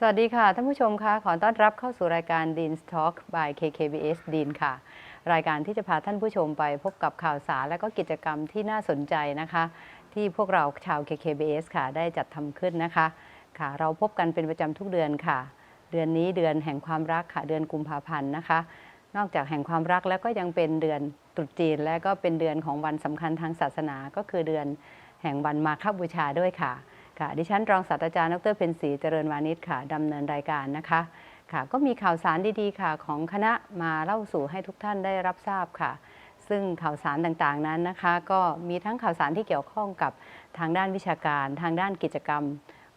สวัสดีค่ะท่านผู้ชมคะขอต้อนรับเข้าสู่รายการ Dean's Talk by KKBS Dean ค่ะ รายการที่จะพาท่านผู้ชมไปพบกับข่าวสารและก็กิจกรรมที่น่าสนใจนะคะ ที่พวกเราชาว KKBS ค่ะ ได้จัดทำขึ้นนะคะค่ะ เราพบกันเป็นประจำทุกเดือนค่ะ เดือนนี้เดือนแห่งความรักค่ะ เดือนกุมภาพันธ์นะคะ นอกจากแห่งความรักแล้วก็ยังเป็นเดือนตรุษจีน และก็เป็นเดือนของวันสำคัญทางศาสนา ก็คือเดือนแห่งวันมาฆบูชาด้วยค่ะ ค่ะ ดิฉันรองศาสตราจารย์ดรเพ็ญศรีเจริญวานิชค่ะดำเนินรายการนะคะค่ะ ก็มีข่าวสารดีๆค่ะ ของคณะมาเล่าสู่ให้ทุกท่านได้รับทราบค่ะ ซึ่งข่าวสารต่างๆนั้นนะคะ ก็มีทั้งข่าวสารที่เกี่ยวข้องกับทางด้านวิชาการ ทางด้านกิจกรรม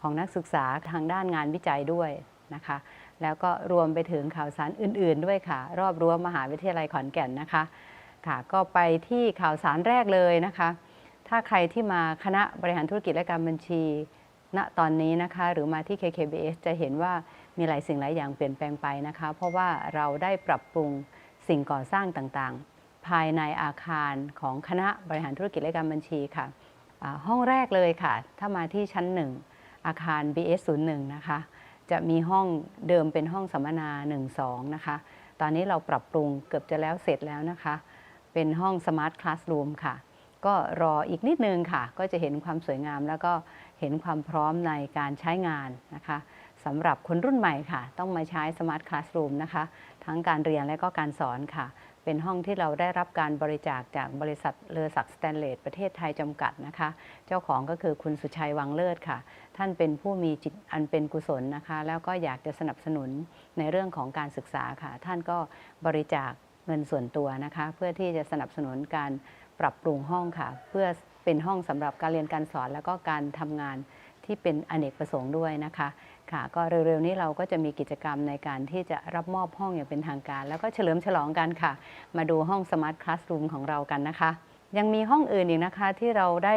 ของนักศึกษาทางด้านงานวิจัยด้วยนะคะ แล้วก็รวมไปถึงข่าวสารอื่น ๆ ด้วยค่ะ รอบรั้วมหาวิทยาลัยขอนแก่นนะคะ ค่ะ ก็ไปที่ข่าวสารแรกเลยนะคะ ถ้าใครที่มาคณะบริหารธุรกิจและการบัญชี ณตอนนี้นะคะ หรือมาที่ KKBS จะเห็นว่ามีหลายสิ่งหลายอย่างเปลี่ยนแปลงไปนะคะ เพราะว่าเราได้ปรับปรุงสิ่งก่อสร้างต่างๆ ภายในอาคารของคณะบริหารธุรกิจและการบัญชีค่ะห้องแรกเลยค่ะ ถ้ามาที่ชั้น1อาคาร BS 01นะคะ จะมีห้องเดิมเป็นห้องสัมมนา 1-2 นะคะ ตอนนี้เราปรับปรุงเกือบจะแล้วเสร็จแล้วนะคะ เป็นห้อง Smart Classroom ค่ะ ก็รออีกนิดนึงค่ะ ก็จะเห็นความสวยงาม แล้วก็เห็นความพร้อมในการใช้งานนะคะสำหรับคนรุ่นใหม่ค่ะ ต้องมาใช้ Smart Classroom นะคะ ทั้งการเรียนและก็การสอนค่ะ เป็นห้องที่เราได้รับการบริจาคจากบริษัทเลอศักดิ์สแตนเลสประเทศไทยจำกัดนะคะ เจ้าของก็คือคุณสุชัยวังเลิศค่ะ ท่านเป็นผู้มีจิตอันเป็นกุศลนะคะ แล้วก็อยากจะสนับสนุนในเรื่องของการศึกษาค่ะ ท่านก็บริจาคเงินส่วนตัวนะคะ เพื่อที่จะสนับสนุนการ ปรับปรุงห้องค่ะ เพื่อเป็นห้องสำหรับการเรียนการสอน แล้วก็การทำงานที่เป็นอเนกประสงค์ด้วยนะคะค่ะก็เร็วๆนี้เราก็จะมีกิจกรรมในการที่จะรับมอบห้องอย่างเป็นทางการ แล้วก็เฉลิมฉลองกันค่ะ มาดูห้อง Smart Classroom ของเรากันนะคะ ยังมีห้องอื่นอีกนะคะที่เราได้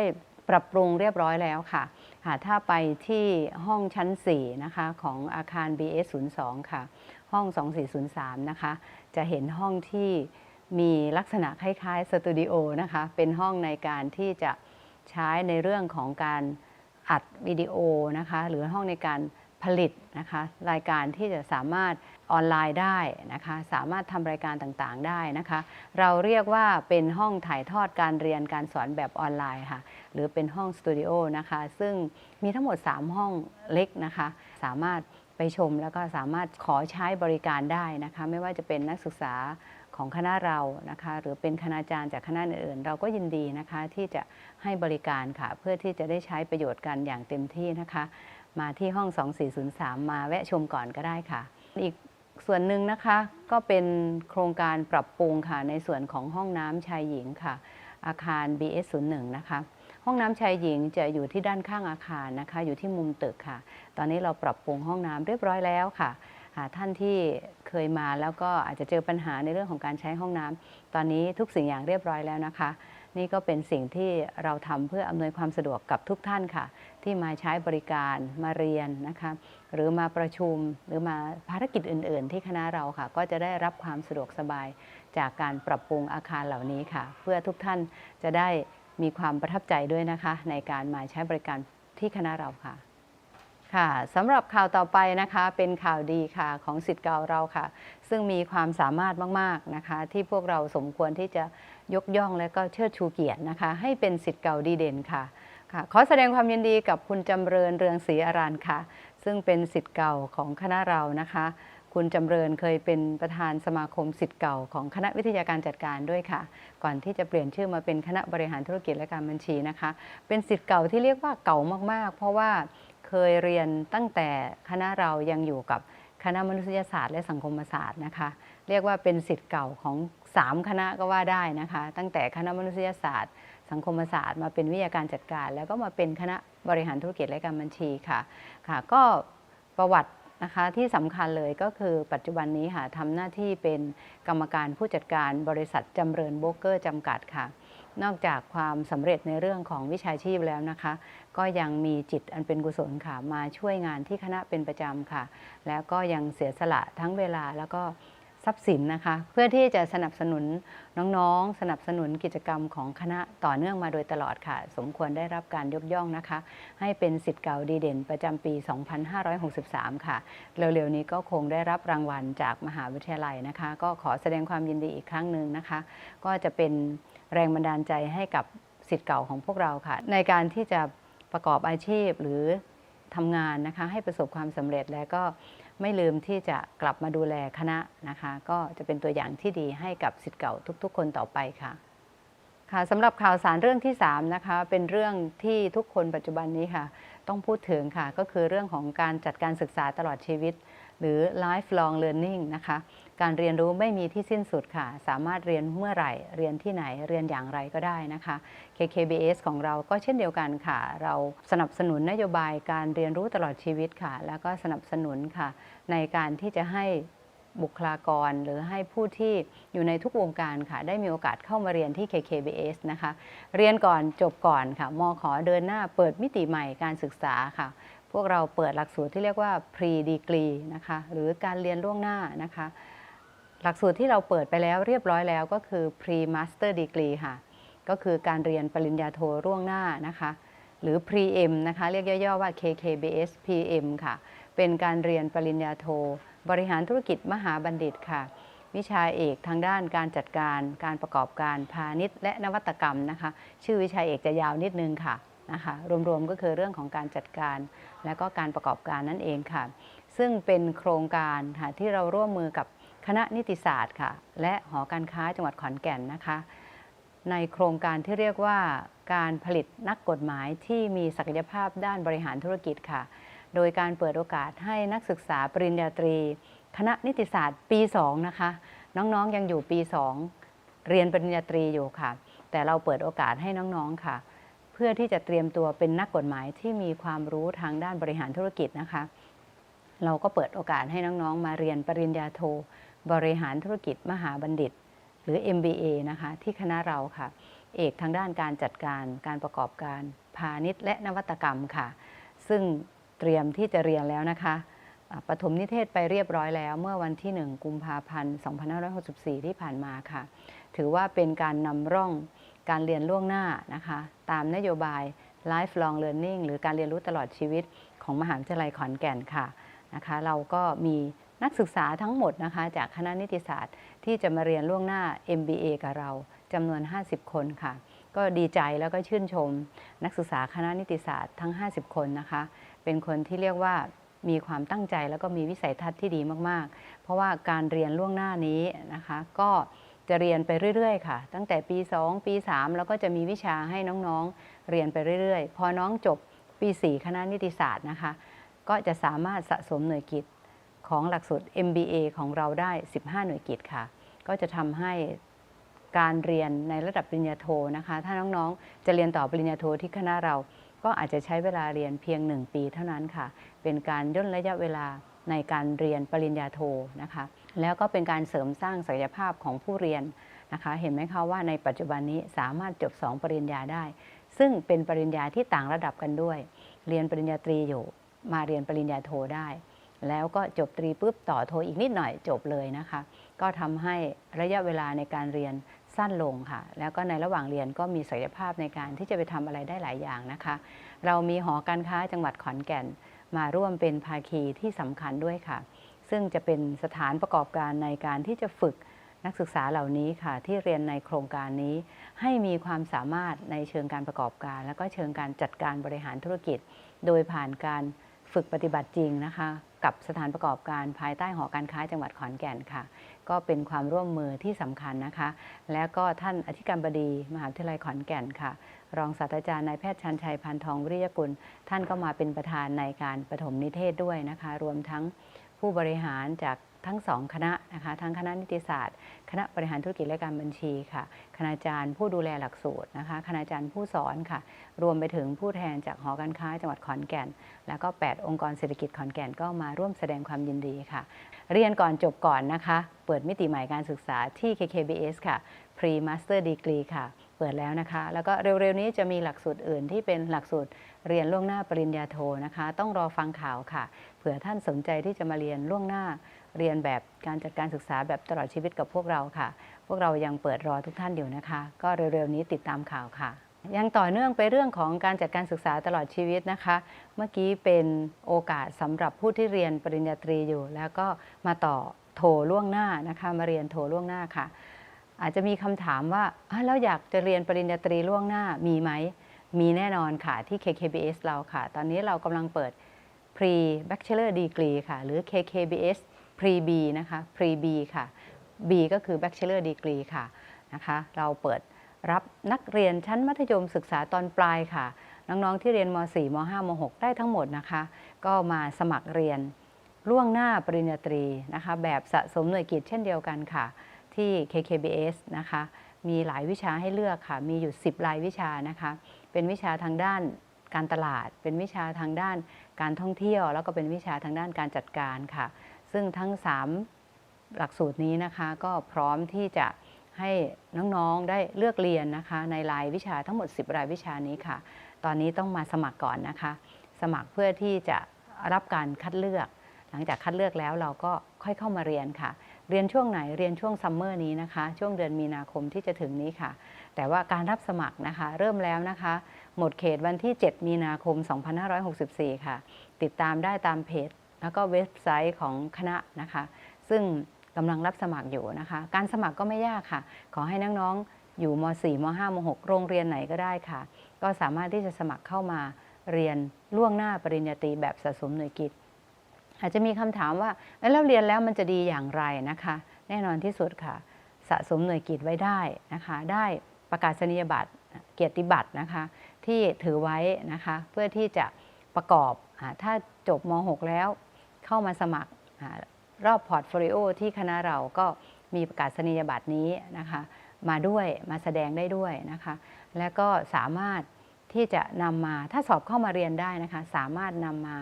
ปรับปรุงเรียบร้อยแล้วค่ะค่ะถ้าไปที่ห้องชั้น 4 นะคะ ของอาคาร BS 02 ค่ะ ห้อง 2403 นะคะ จะเห็นห้องที่ มีลักษณะคล้ายๆสตูดิโอนะคะ เป็นห้องในการที่จะใช้ในเรื่องของการอัดวิดีโอนะคะ หรือห้องในการผลิตนะคะ รายการที่จะสามารถออนไลน์ได้นะคะ สามารถทำรายการต่างๆได้นะคะ เราเรียกว่าเป็นห้องถ่ายทอดการเรียนการสอนแบบออนไลน์ค่ะ หรือเป็นห้องสตูดิโอนะคะ ซึ่งมีทั้งหมด 3 ห้องเล็กนะคะ สามารถไปชมแล้วก็สามารถขอใช้บริการได้นะคะ ไม่ว่าจะเป็นนักศึกษา ของคณะเรานะคะหรือเป็นคณาจารย์จากคณะอื่นๆ เราก็ยินดีนะคะที่จะให้บริการค่ะ เพื่อที่จะได้ใช้ประโยชน์กันอย่างเต็มที่นะคะ มาที่ห้อง 2403 มาแวะชมก่อนก็ได้ค่ะ อีกส่วนหนึ่งนะคะก็เป็นโครงการปรับปรุงค่ะในส่วนของห้องน้ำชายหญิงค่ะ อาคาร BS 01 นะคะห้องน้ำชายหญิงจะอยู่ที่ด้านข้างอาคารนะคะ อยู่ที่มุมตึกค่ะ ตอนนี้เราปรับปรุงห้องน้ำเรียบร้อยแล้วค่ะ หาท่านที่เคยมาแล้วก็อาจจะเจอปัญหาในเรื่องของการใช้ห้องน้ำตอนนี้ทุกสิ่งอย่างเรียบร้อยแล้วนะคะ นี่ก็เป็นสิ่งที่เราทำเพื่ออำนวยความสะดวกกับทุกท่านค่ะ ที่มาใช้บริการมาเรียนนะคะ หรือมาประชุมหรือมาภารกิจอื่น ๆ ที่คณะเราค่ะ ก็จะได้รับความสะดวกสบายจากการปรับปรุงอาคารเหล่านี้ค่ะ เพื่อทุกท่านจะได้มีความประทับใจด้วยนะคะ ในการมาใช้บริการที่คณะเราค่ะ ค่ะสำหรับข่าวต่อไปนะคะเป็นข่าวดีค่ะของสิทธิ์เก่าเราค่ะ ซึ่งมีความสามารถมากๆนะคะ ที่พวกเราสมควรที่จะยกย่องและก็เชิดชูเกียรตินะคะ ให้เป็นสิทธิ์เก่าดีเด่นค่ะค่ะขอแสดงความยินดีกับคุณจำเริญเรืองศรีอารันค่ะ ซึ่งเป็นสิทธิ์เก่าของคณะเรานะคะ คุณจำเริญเคยเป็นประธานสมาคมสิทธิ์เก่าของคณะวิทยาการจัดการด้วยค่ะ ก่อนที่จะเปลี่ยนชื่อมาเป็นคณะบริหารธุรกิจและการบัญชีนะคะ เป็นสิทธิ์เก่าที่เรียกว่าเก่ามากๆ เพราะว่า เคยเรียนตั้งแต่คณะเรายังอยู่กับคณะมนุษยศาสตร์และสังคมศาสตร์นะคะ เรียกว่าเป็นสิทธิ์เก่าของ 3 คณะก็ว่าได้นะคะ ตั้งแต่คณะมนุษยศาสตร์ สังคมศาสตร์ มาเป็นวิทยาการจัดการ แล้วก็มาเป็นคณะบริหารธุรกิจและการบัญชีค่ะค่ะ ก็ประวัตินะคะที่สำคัญเลยก็คือปัจจุบันนี้ค่ะทำหน้าที่เป็นกรรมการผู้จัดการบริษัทจำเริญโบรกเกอร์จำกัดค่ะ นอกจากความสำเร็จในเรื่องของวิชาชีพแล้วนะคะ ก็ยังมีจิตอันเป็นกุศลค่ะ มาช่วยงานที่คณะเป็นประจำค่ะ แล้วก็ยังเสียสละทั้งเวลาแล้วก็ทรัพย์สินนะคะ เพื่อที่จะสนับสนุนน้องๆ สนับสนุนกิจกรรมของคณะต่อเนื่องมาโดยตลอดค่ะ สมควรได้รับการยกย่องนะคะ ให้เป็นสิทธิ์เก่าดีเด่นประจำปี 2563 ค่ะ เร็วๆนี้ก็คงได้รับรางวัลจากมหาวิทยาลัยนะคะ ก็ขอแสดงความยินดีอีกครั้งหนึ่งนะคะ ก็จะเป็นแรงบันดาลใจให้กับสิทธิ์เก่าของพวกเราค่ะ ในการที่จะ ประกอบอาชีพหรือทำงานนะคะให้ประสบความสำเร็จแล้วก็ไม่ลืมที่จะกลับมาดูแลคณะนะคะ ก็จะเป็นตัวอย่างที่ดีให้กับสิทธิ์เก่าทุก ๆ คนต่อไปค่ะค่ะสำหรับข่าวสารเรื่องที่3นะคะเป็นเรื่องที่ทุกคนปัจจุบันนี้ค่ะ ต้องพูดถึงค่ะ ก็คือเรื่องของการจัดการศึกษาตลอดชีวิต หรือ lifelong learning นะคะ การเรียนรู้ไม่มีที่สิ้นสุดค่ะ สามารถเรียนเมื่อไหร่ เรียนที่ไหนเรียนอย่างไรก็ได้นะคะ KKBS ของเราก็เช่นเดียวกันค่ะ เราสนับสนุนนโยบายการเรียนรู้ตลอดชีวิตค่ะ แล้วก็สนับสนุนค่ะ ในการที่จะให้ บุคลากร หรือให้ผู้ที่อยู่ในทุกวงการค่ะ ได้มีโอกาสเข้ามาเรียนที่ KKBS นะคะ เรียนก่อนจบก่อนค่ะมขอเดินหน้าเปิดมิติใหม่การศึกษาค่ะ พวกเราเปิดหลักสูตรที่เรียกว่า pre degree นะคะ หรือการเรียนล่วงหน้านะคะ หลักสูตรที่เราเปิดไปแล้วเรียบร้อยแล้วก็คือ pre master degree ค่ะ ก็คือการเรียนปริญญาโทล่วงหน้านะคะ หรือ pre-M นะคะ เรียกย่อๆว่า KKBS PM ค่ะ เป็นการเรียนปริญญาโท บริหารธุรกิจมหาบัณฑิตค่ะ วิชาเอกทางด้านการจัดการ การประกอบการพาณิชย์ และนวัตกรรมนะคะ ชื่อวิชาเอกจะยาวนิดนึงค่ะนะคะรวมๆก็คือเรื่องของการจัดการ และก็การประกอบการนั่นเองค่ะ ซึ่งเป็นโครงการค่ะที่เราร่วมมือกับคณะนิติศาสตร์ค่ะ และหอการค้าจังหวัดขอนแก่นนะคะ ในโครงการที่เรียกว่าการผลิตนักกฎหมายที่มีศักยภาพด้านบริหารธุรกิจค่ะ โดยการเปิดโอกาสให้นักศึกษาปริญญาตรี คณะนิติศาสตร์ปี 2 นะคะ น้องๆยังอยู่ปี 2 เรียนปริญญาตรีอยู่ค่ะ แต่เราเปิดโอกาสให้น้องๆค่ะ เพื่อที่จะเตรียมตัวเป็นนักกฎหมายที่มีความรู้ทางด้านบริหารธุรกิจนะคะ เราก็เปิดโอกาสให้น้องๆ มาเรียนปริญญาโท บริหารธุรกิจมหาบัณฑิต หรือ MBA นะคะ ที่คณะเราค่ะ เอกทางด้านการจัดการการประกอบการพาณิชย์และนวัตกรรมค่ะ ซึ่ง เตรียมที่จะเรียนแล้วนะคะปฐมนิเทศไปเรียบร้อยแล้ว เมื่อวันที่ 1 กุมภาพันธ์ 2564 ที่ผ่านมาค่ะ ถือว่าเป็นการนำร่องการเรียนล่วงหน้านะคะ ตามนโยบาย lifelong learning หรือการเรียนรู้ตลอดชีวิตของมหาวิทยาลัยขอนแก่นค่ะนะคะ เราก็มีนักศึกษาทั้งหมดนะคะ จากคณะนิติศาสตร์ที่จะมาเรียนล่วงหน้า MBA กับเราจำนวน 50 คนค่ะ ก็ดีใจแล้วก็ชื่นชม นักศึกษาคณะนิติศาสตร์ทั้ง 50 คนนะคะ เป็นคนที่เรียกว่ามีความตั้งใจแล้วก็มีวิสัยทัศน์ที่ดีมากๆ เพราะว่าการเรียนล่วงหน้านี้นะคะ ก็จะเรียนไปเรื่อยๆ ค่ะ ตั้งแต่ปี 2 ปี 3 แล้วก็จะมีวิชาให้น้องๆเรียนไปเรื่อยๆ พอน้องจบปี 4 คณะนิติศาสตร์นะคะ ก็จะสามารถสะสมหน่วยกิตของหลักสูตร MBA ของเราได้ 15 หน่วยกิตค่ะ ก็จะทำให้การเรียนในระดับปริญญาโทนะคะ ถ้าน้องๆ จะเรียนต่อปริญญาโทที่คณะเรา ก็อาจจะใช้เวลาเรียนเพียง 1 ปีเท่านั้นค่ะ เป็นการย่นระยะเวลาในการเรียนปริญญาโทนะคะ แล้วก็เป็นการเสริมสร้างศักยภาพของผู้เรียนนะคะ เห็นไหมคะว่าในปัจจุบันนี้สามารถจบ 2 ปริญญาได้ ซึ่งเป็นปริญญาที่ต่างระดับกันด้วย เรียนปริญญาตรีอยู่มาเรียนปริญญาโทได้ แล้วก็จบตรีปุ๊บต่อโทอีกนิดหน่อยจบเลยนะคะ ก็ทำให้ระยะเวลาในการเรียน สั้นลงค่ะ แล้วก็ในระหว่างเรียนก็มีศักยภาพในการที่จะไปทำอะไรได้หลายอย่างนะคะ เรามีหอการค้าจังหวัดขอนแก่น มาร่วมเป็นภาคีที่สำคัญด้วยค่ะ ซึ่งจะเป็นสถานประกอบการในการที่จะฝึกนักศึกษาเหล่านี้ค่ะ ที่เรียนในโครงการนี้ ให้มีความสามารถในเชิงการประกอบการ แล้วก็เชิงการจัดการบริหารธุรกิจ โดยผ่านการฝึกปฏิบัติจริงนะคะ กับสถานประกอบการภายใต้หอการค้าจังหวัดขอนแก่นค่ะก็เป็นความร่วมมือที่สำคัญนะคะ แล้วก็ท่านอธิการบดีมหาวิทยาลัยขอนแก่นค่ะ รองศาสตราจารย์นายแพทย์ชันชัยพันทองวิริยกุล ท่านก็มาเป็นประธานในการปฐมนิเทศด้วยนะคะ รวมทั้งผู้บริหารจากทั้งสองคณะนะคะทั้งคณะนิติศาสตร์ คณะบริหารธุรกิจและการบัญชีค่ะคณาจารย์ผู้ดูแลหลักสูตรนะคะคณาจารย์ผู้สอนค่ะ รวมไปถึงผู้แทนจากหอการค้าจังหวัดขอนแก่น แล้วก็ 8 องค์กรเศรษฐกิจขอนแก่นก็มาร่วมแสดงความยินดีค่ะ เรียนก่อนจบก่อนนะคะ เปิดมิติใหม่การศึกษาที่ KKBS ค่ะ Pre Master Degree ค่ะ เปิดแล้วนะคะ แล้วก็เร็วๆนี้จะมีหลักสูตรอื่นที่เป็นหลักสูตรเรียนล่วงหน้าปริญญาโทนะคะ ต้องรอฟังข่าวค่ะ เผื่อท่านสนใจที่จะมาเรียนล่วงหน้าเรียนแบบการจัดการศึกษาแบบตลอดชีวิตกับพวกเราค่ะ พวกเรายังเปิดรอทุกท่านอยู่นะคะ ก็เร็วๆนี้ติดตามข่าวค่ะ ยังต่อเนื่องไปเรื่องของการจัดการศึกษาตลอดชีวิตนะคะ เมื่อกี้เป็นโอกาสสำหรับผู้ที่เรียนปริญญาตรีอยู่ แล้วก็มาต่อโทล่วงหน้านะคะ มาเรียนโทล่วงหน้าค่ะ อาจจะมีคำถามว่าแล้วอยากจะเรียนปริญญาตรีล่วงหน้ามีไหม มีแน่นอนค่ะที่ KKBS เราค่ะ ตอนนี้เรากำลังเปิด pre bachelor degree ค่ะ หรือ KKBS pre B นะคะ pre B ค่ะ B ก็คือ bachelor degree ค่ะนะคะ เราเปิด รับนักเรียนชั้นมัธยมศึกษาตอนปลายค่ะ น้องๆที่เรียนม .4 ม .5 ม .6 ได้ทั้งหมดนะคะ ก็มาสมัครเรียนล่วงหน้าปริญญาตรีนะคะ แบบสะสมหน่วยกิตเช่นเดียวกันค่ะ ที่ KKBS นะคะ มีหลายวิชาให้เลือกค่ะ มีอยู่ 10รายวิชานะคะ เป็นวิชาทางด้านการตลาด เป็นวิชาทางด้านการท่องเที่ยว แล้วก็เป็นวิชาทางด้านการจัดการค่ะ ซึ่งทั้ง 3 หลักสูตรนี้นะคะ ก็พร้อมที่จะ ให้น้องๆได้เลือกเรียนนะคะในรายวิชาทั้งหมด 10 รายวิชานี้ค่ะ ตอนนี้ต้องมาสมัครก่อนนะคะ สมัครเพื่อที่จะรับการคัดเลือก หลังจากคัดเลือกแล้วเราก็ค่อยเข้ามาเรียนค่ะ เรียนช่วงไหนเรียนช่วงซัมเมอร์นี้นะคะ ช่วงเดือนมีนาคมที่จะถึงนี้ค่ะ แต่ว่าการรับสมัครนะคะ เริ่มแล้วนะคะ หมดเขตวันที่ 7 มีนาคม 2564 ค่ะ ติดตามได้ตามเพจ แล้วก็เว็บไซต์ของคณะนะคะ ซึ่ง กำลังรับสมัครอยู่นะคะ การสมัครก็ไม่ยากค่ะ ขอให้น้องๆอยู่ม .4 ม .5 ม .6 โรงเรียนไหนก็ได้ค่ะ ก็สามารถที่จะสมัครเข้ามาเรียนล่วงหน้าปริญญาตรีแบบสะสมหน่วยกิตอาจจะมีคำถามว่าแล้วเรียนแล้วมันจะดีอย่างไรนะคะ แน่นอนที่สุดค่ะ สะสมหน่วยกิตไว้ได้นะคะ ได้ประกาศนียบัตรเกียรติบัตรนะคะ ที่ถือไว้นะคะ เพื่อที่จะประกอบอถ้าจบม .6 แล้วเข้ามาสมัคร รอบพอร์ตโฟลิโอที่คณะเราก็มีประกาศนียบัตรนี้นะคะมาด้วยมาแสดงได้ด้วยนะคะ และก็สามารถที่จะนำมาถ้าสอบเข้ามาเรียนได้นะคะ สามารถนำมา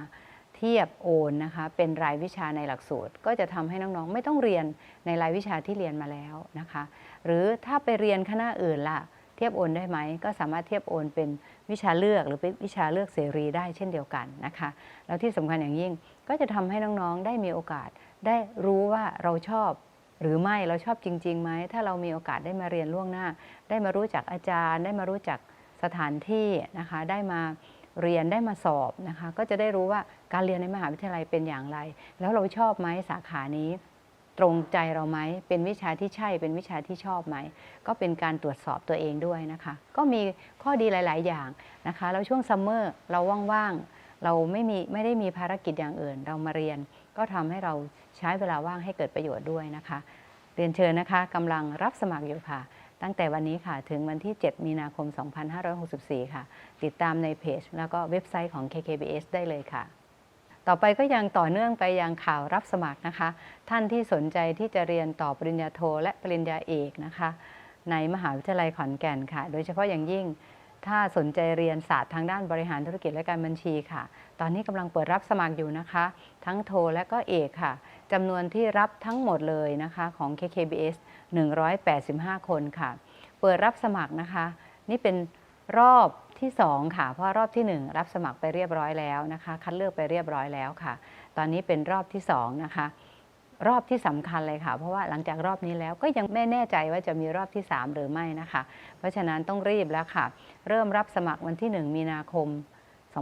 เทียบโอนนะคะเป็นรายวิชาในหลักสูตร ก็จะทำให้น้องๆ ไม่ต้องเรียนในรายวิชาที่เรียนมาแล้วนะคะ หรือถ้าไปเรียนคณะอื่นล่ะเทียบโอนได้ไหมก็สามารถเทียบโอนเป็นวิชาเลือกหรือเป็นวิชาเลือกเสรีได้เช่นเดียวกันนะคะ แล้วที่สำคัญอย่างยิ่งก็จะทำให้น้องๆ ได้มีโอกาส ได้รู้ว่าเราชอบหรือไม่เราชอบจริงๆไหมถ้าเรามีโอกาสได้มาเรียนล่วงหน้า ได้มารู้จักอาจารย์ ได้มารู้จักสถานที่นะคะ ได้มาเรียนได้มาสอบนะคะ ก็จะได้รู้ว่าการเรียนในมหาวิทยาลัยเป็นอย่างไร แล้วเราชอบไหมสาขานี้ ตรงใจเราไหมเป็นวิชาที่ใช่เป็นวิชาที่ชอบไหมก็เป็นการตรวจสอบตัวเองด้วยนะคะ ก็มีข้อดีหลาย ๆ อย่างนะคะแล้วช่วงซัมเมอร์เราว่างๆเราไม่มีไม่ได้มีภารกิจอย่างอื่น เรามาเรียน ก็ทำให้เราใช้เวลาว่างให้เกิดประโยชน์ด้วยนะคะ เรียนเชิญนะคะกำลังรับสมัครอยู่ค่ะ ตั้งแต่วันนี้ค่ะถึงวันที่ 7 มีนาคม 2564 ค่ะ ติดตามในเพจ แล้วก็เว็บไซต์ของ KKBS ได้เลยค่ะต่อไปก็ยังต่อเนื่องไปยังข่าวรับสมัครนะคะ ท่านที่สนใจที่จะเรียนต่อปริญญาโทและปริญญาเอกนะคะ ในมหาวิทยาลัยขอนแก่นค่ะ โดยเฉพาะอย่างยิ่ง ถ้าสนใจเรียนศาสตร์ทางด้านบริหารธุรกิจและการบัญชีค่ะ ตอนนี้กำลังเปิดรับสมัครอยู่นะคะ ทั้งโทและก็เอกค่ะจำนวนที่รับทั้งหมดเลยนะคะของ KKBS 185 คนค่ะ เปิดรับสมัครนะคะ นี่เป็นรอบที่2ค่ะ เพราะรอบที่ 1 รับสมัครไปเรียบร้อยแล้วนะคะ คัดเลือกไปเรียบร้อยแล้วค่ะ ตอนนี้เป็นรอบที่2นะคะ รอบที่สำคัญเลยค่ะ เพราะว่าหลังจากรอบนี้แล้วก็ยังไม่แน่ใจว่าจะมีรอบที่ 3 หรือไม่นะคะ เพราะฉะนั้นต้องรีบแล้วค่ะ เริ่มรับสมัครวันที่ 1 มีนาคม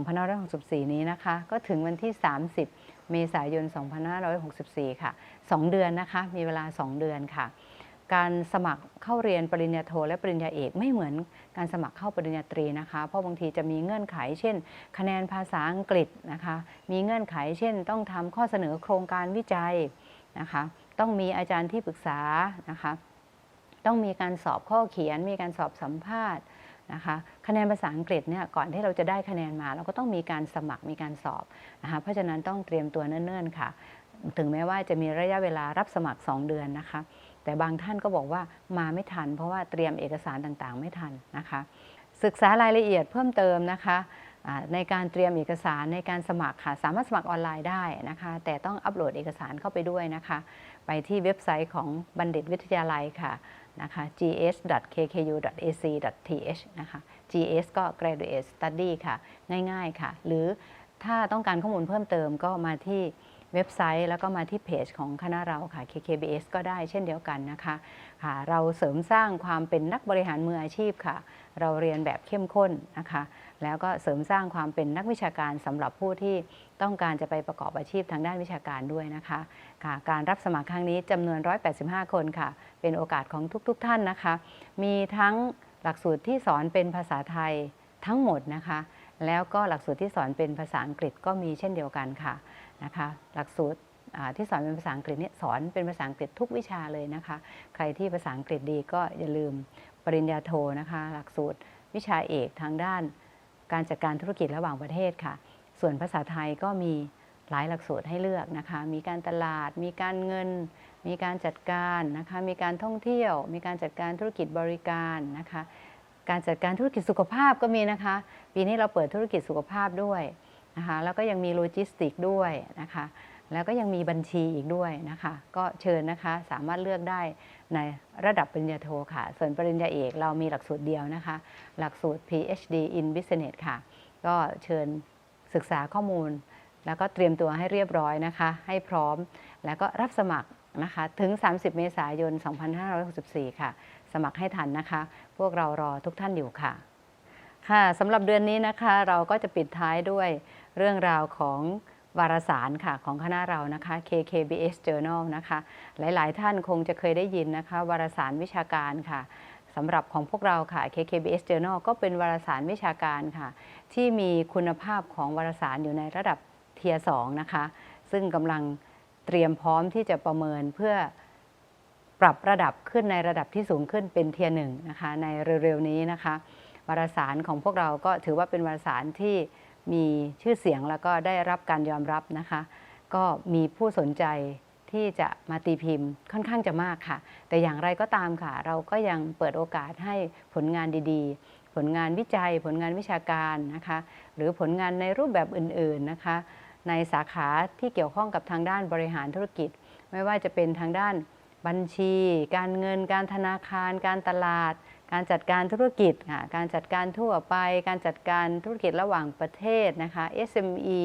2564 นี้นะคะ ก็ถึงวันที่ 30 เมษายน 2564 ค่ะ 2 เดือนนะคะ มีเวลา 2 เดือนค่ะ การสมัครเข้าเรียนปริญญาโทและปริญญาเอกไม่เหมือนการสมัครเข้าปริญญาตรีนะคะ เพราะบางทีจะมีเงื่อนไข เช่น คะแนนภาษาอังกฤษนะคะ มีเงื่อนไข เช่น ต้องทำข้อเสนอโครงการวิจัย นะคะ ต้องมีอาจารย์ที่ปรึกษานะคะ ต้องมีการสอบข้อเขียน มีการสอบสัมภาษณ์นะคะคะแนนภาษาอังกฤษเนี่ยก่อนที่เราจะได้คะแนนมา เราก็ต้องมีการสมัครมีการสอบนะคะเพราะฉะนั้นต้องเตรียมตัวเนิ่นๆค่ะ ถึงแม้ว่าจะมีระยะเวลารับสมัคร 2 เดือนนะคะ แต่บางท่านก็บอกว่ามาไม่ทัน เพราะว่าเตรียมเอกสารต่างๆ ไม่ทันนะคะ ศึกษารายละเอียดเพิ่มเติมนะคะ ในการเตรียมเอกสารในการสมัครค่ะ สามารถสมัครออนไลน์ได้นะคะ แต่ต้องอัปโหลดเอกสารเข้าไปด้วยนะคะ ไปที่เว็บไซต์ของบัณฑิตวิทยาลัยค่ะนะคะ gs.kkU.ac.th นะคะ gs ก็ graduate study ค่ะ ง่ายๆค่ะ หรือถ้าต้องการข้อมูลเพิ่มเติมก็มาที่เว็บไซต์แล้วก็มาที่เพจของคณะเราค่ะ KKBS ก็ได้เช่นเดียวกันนะคะค่ะเราเสริมสร้างความเป็นนักบริหารมืออาชีพค่ะ เราเรียนแบบเข้มข้นนะคะ แล้วก็เสริมสร้างความเป็นนักวิชาการสำหรับผู้ที่ต้องการจะไปประกอบอาชีพทางด้านวิชาการด้วยนะคะค่ะการรับสมัครครั้งนี้จำนวน 185 คนค่ะ เป็นโอกาสของทุกๆทท่านนะคะ มีทั้งหลักสูตรที่สอนเป็นภาษาไทยทั้งหมดนะคะ แล้วก็หลักสูตรที่สอนเป็นภาษาอังกฤษก็มีเช่นเดียวกันค่ะนะคะหลักสูตรที่สอนเป็นภาษาอังกฤษเนี่ยสอนเป็นภาษาอังกฤษทุกวิชาเลยนะคะ ใครที่ภาษาอังกฤษดีก็อย่าลืมปริญญาโทนะคะ หลักสูตรวิชาเอกทางด้าน การจัดการธุรกิจระหว่างประเทศค่ะ ส่วนภาษาไทยก็มีหลายหลักสูตรให้เลือกนะคะ มีการตลาด มีการเงิน มีการจัดการนะคะ มีการท่องเที่ยว มีการจัดการธุรกิจบริการนะคะ การจัดการธุรกิจสุขภาพก็มีนะคะ ปีนี้เราเปิดธุรกิจสุขภาพด้วยนะคะ แล้วก็ยังมีโลจิสติกด้วยนะคะ แล้วก็ยังมีบัญชีอีกด้วยนะคะ ก็เชิญนะคะสามารถเลือกได้ในระดับปริญญาโทค่ะ ส่วนปริญญาเอกเรามีหลักสูตรเดียวนะคะ หลักสูตร PhD in Business ค่ะ ก็เชิญศึกษาข้อมูล แล้วก็เตรียมตัวให้เรียบร้อยนะคะ ให้พร้อมแล้วก็รับสมัครนะคะถึง 30 เมษายน 2564 ค่ะ สมัครให้ทันนะคะ พวกเรารอทุกท่านอยู่ค่ะ ค่ะสำหรับเดือนนี้นะคะเราก็จะปิดท้ายด้วยเรื่องราวของ วารสารค่ะของคณะเรานะคะ KKBS Journal นะคะ หลายๆ ท่านคงจะเคยได้ยินนะคะ วารสารวิชาการค่ะสำหรับของพวกเราค่ะ KKBS Journal ก็เป็นวารสารวิชาการค่ะ ที่มีคุณภาพของวารสารอยู่ในระดับเทียสองนะคะ ซึ่งกำลังเตรียมพร้อมที่จะประเมินเพื่อปรับระดับขึ้นในระดับที่สูงขึ้นเป็นเทียหนึ่งนะคะในเร็วๆนี้นะคะ วารสารของพวกเราก็ถือว่าเป็นวารสารที่ มีชื่อเสียงแล้วก็ได้รับการยอมรับนะคะ ก็มีผู้สนใจที่จะมาตีพิมพ์ค่อนข้างจะมากค่ะ แต่อย่างไรก็ตามค่ะ เราก็ยังเปิดโอกาสให้ผลงานดีๆ ผลงานวิจัย ผลงานวิชาการนะคะ หรือผลงานในรูปแบบอื่นๆนะคะ ในสาขาที่เกี่ยวข้องกับทางด้านบริหารธุรกิจ ไม่ว่าจะเป็นทางด้านบัญชี การเงิน การธนาคาร การตลาด การจัดการธุรกิจค่ะการจัดการทั่วไป การจัดการธุรกิจระหว่างประเทศนะคะ SME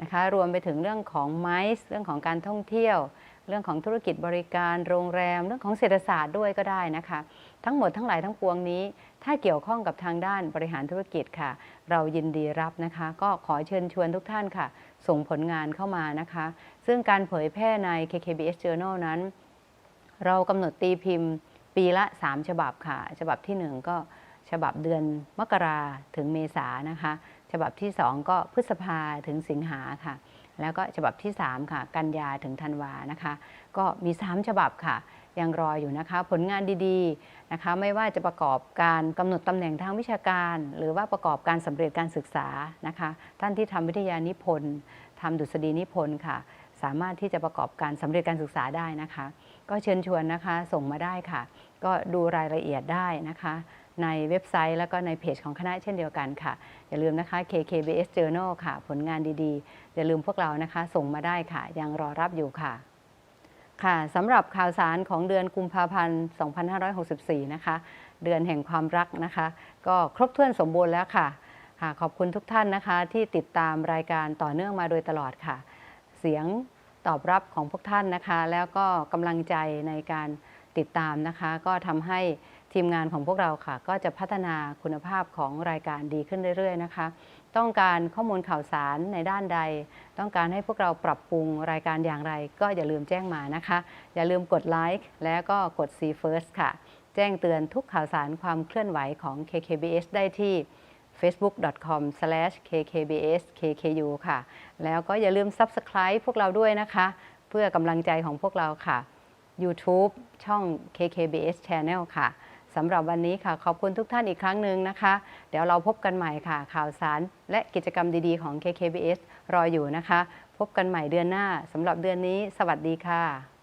นะคะรวมไปถึงเรื่องของไมซ์เรื่องของการท่องเที่ยว เรื่องของธุรกิจบริการโรงแรม เรื่องของเศรษฐศาสตร์ด้วยก็ได้นะคะ ทั้งหมดทั้งหลายทั้งปวงนี้ ถ้าเกี่ยวข้องกับทางด้านบริหารธุรกิจค่ะ เรายินดีรับนะคะ ก็ขอเชิญชวนทุกท่านค่ะ ส่งผลงานเข้ามานะคะ ซึ่งการเผยแพร่ใน KKBS Journal นั้น เรากำหนดตีพิมพ์ ปีละ 3 ฉบับค่ะ ฉบับที่ 1 ก็ฉบับเดือนมกราถึงเมษานะคะ ฉบับที่ 2 ก็พฤษภาถึงสิงหาค่ะ แล้วก็ฉบับที่ 3 ค่ะ กันยาถึงธันวานะคะ ก็มี 3 ฉบับค่ะ ยังรออยู่นะคะ ผลงานดีๆนะคะ ไม่ว่าจะประกอบการกำหนดตำแหน่งทางวิชาการ หรือว่าประกอบการสำเร็จการศึกษานะคะ ท่านที่ทำวิทยานิพนธ์ทำดุษฎีนิพนธ์ค่ะ สามารถที่จะประกอบการสำเร็จการศึกษาได้นะคะ ก็เชิญชวนนะคะส่งมาได้ค่ะ ก็ดูรายละเอียดได้นะคะ ในเว็บไซต์แล้วก็ในเพจของคณะเช่นเดียวกันค่ะ อย่าลืมนะคะ KKBS Journal ค่ะ ผลงานดีๆ อย่าลืมพวกเรานะคะ ส่งมาได้ค่ะ ยังรอรับอยู่ค่ะ ค่ะสำหรับข่าวสารของเดือนกุมภาพันธ์ 2564 นะคะ เดือนแห่งความรักนะคะ ก็ครบถ้วนสมบูรณ์แล้วค่ะค่ะขอบคุณทุกท่านนะคะที่ติดตามรายการต่อเนื่องมาโดยตลอดค่ะ เสียง ตอบรับของพวกท่านนะคะ แล้วก็กำลังใจในการติดตามนะคะ ก็ทำให้ทีมงานของพวกเราค่ะ ก็จะพัฒนาคุณภาพของรายการดีขึ้นเรื่อย ๆ นะคะ ต้องการข้อมูลข่าวสารในด้านใด ต้องการให้พวกเราปรับปรุงรายการอย่างไร ก็อย่าลืมแจ้งมานะคะ อย่าลืมกดไลค์และก็กด See First ค่ะ แจ้งเตือนทุกข่าวสารความเคลื่อนไหวของ KKBS ได้ที่ facebook.com/kkbskku ค่ะ แล้วก็อย่าลืม Subscribe พวกเราด้วยนะคะ เพื่อกำลังใจของพวกเราค่ะ YouTube ช่อง KKBS Channel ค่ะสำหรับวันนี้ค่ะ ขอบคุณทุกท่านอีกครั้งหนึ่งนะคะ เดี๋ยวเราพบกันใหม่ค่ะ ข่าวสารและกิจกรรมดีๆของ KKBS รออยู่นะคะ พบกันใหม่เดือนหน้าสำหรับเดือนนี้ สวัสดีค่ะ